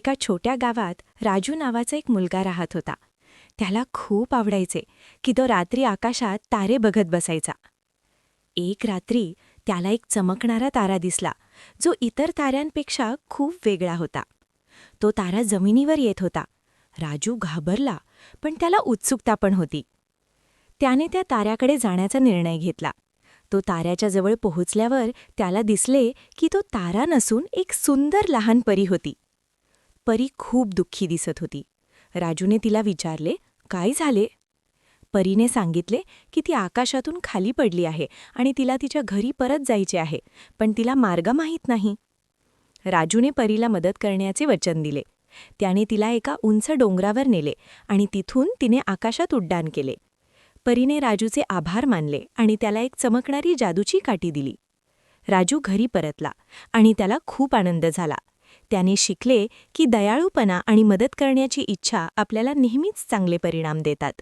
एका छोट्या गावात राजू नावाचा एक मुलगा राहत होता. त्याला खूप आवडायचे की तो रात्री आकाशात तारे बघत बसायचा. एक रात्री त्याला एक चमकणारा तारा दिसला जो इतर ताऱ्यांपेक्षा खूप वेगळा होता. तो तारा जमिनीवर येत होता. राजू घाबरला पण त्याला उत्सुकता पण होती. त्याने त्या ताऱ्याकडे जाण्याचा निर्णय घेतला. तो ताऱ्याच्या जवळ पोहोचल्यावर त्याला दिसले की तो तारा नसून एक सुंदर लहान परी होती. परी खूप दुःखी दिसत होती. राजूने तिला विचारले काय झाले? परीने सांगितले की ती आकाशातून खाली पडली आहे आणि तिला तिच्या घरी परत जायचे आहे पण तिला मार्ग माहीत नाही. राजूने परीला मदत करण्याचे वचन दिले. त्याने तिला एका उंच डोंगरावर नेले आणि तिथून तिने आकाशात उड्डाण केले. परीने राजूचे आभार मानले आणि त्याला एक चमकणारी जादूची काठी दिली. राजू घरी परतला आणि त्याला खूप आनंद झाला. त्याने शिकले की दयाळूपणा आणि मदत करण्याची इच्छा आपल्याला नेहमीच चांगले परिणाम देतात.